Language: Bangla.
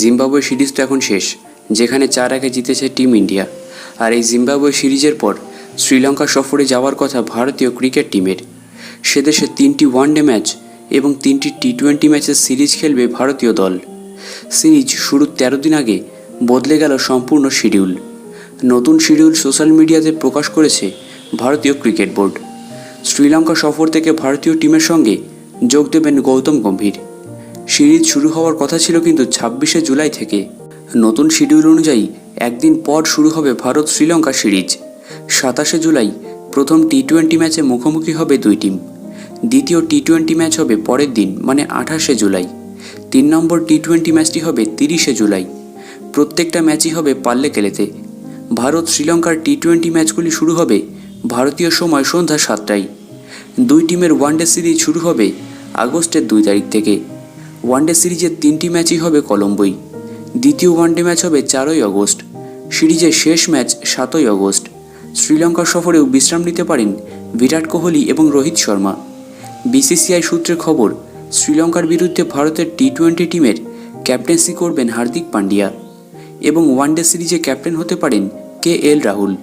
জিম্বাবুয়ে সিরিজ তো এখন শেষ, যেখানে চার একে জিতেছে টিম ইন্ডিয়া। আর এই জিম্বাবুয়ে সিরিজের পর শ্রীলঙ্কা সফরে যাওয়ার কথা ভারতীয় ক্রিকেট টিমের। সে দেশে তিনটি ওয়ানডে ম্যাচ এবং তিনটি টি টোয়েন্টি ম্যাচের সিরিজ খেলবে ভারতীয় দল। সিরিজ শুরুর তেরো দিন আগে বদলে গেল সম্পূর্ণ শিডিউল। নতুন শিডিউল সোশ্যাল মিডিয়াতে প্রকাশ করেছে ভারতীয় ক্রিকেট বোর্ড। শ্রীলঙ্কা সফর থেকে ভারতীয় টিমের সঙ্গে যোগ দেবেন গৌতম গম্ভীর। সিরিজ শুরু হওয়ার কথা ছিল কিন্তু ছাব্বিশে জুলাই থেকে। নতুন শিডিউল অনুযায়ী একদিন পর শুরু হবে ভারত শ্রীলঙ্কা সিরিজ। সাতাশে জুলাই প্রথম টি টোয়েন্টি ম্যাচে মুখোমুখি হবে দুই টিম। দ্বিতীয় টি টোয়েন্টি ম্যাচ হবে পরের দিন মানে আঠাশে জুলাই। তিন নম্বর টি টোয়েন্টি ম্যাচটি হবে তিরিশে জুলাই। প্রত্যেকটা ম্যাচই হবে পাল্লে কেলেতে। ভারত শ্রীলঙ্কার টি টোয়েন্টি ম্যাচগুলি শুরু হবে ভারতীয় সময় সন্ধ্যা সাতটায়। দুই টিমের ওয়ানডে সিরিজ শুরু হবে আগস্টের দুই তারিখ থেকে। ওয়ানডে সিরিজের তিনটি ম্যাচই হবে কলম্বোই। দ্বিতীয় ওয়ানডে ম্যাচ হবে চারই অগস্ট। সিরিজের শেষ ম্যাচ সাতই অগস্ট। শ্রীলঙ্কা সফরেও বিশ্রাম নিতে পারেন বিরাট কোহলি এবং রোহিত শর্মা। বিসিসিআই সূত্রে খবর, শ্রীলঙ্কার বিরুদ্ধে ভারতের টি টোয়েন্টি টিমের ক্যাপ্টেন্সি করবেন হার্দিক পান্ডিয়া এবং ওয়ানডে সিরিজে ক্যাপ্টেন হতে পারেন কে এল রাহুল।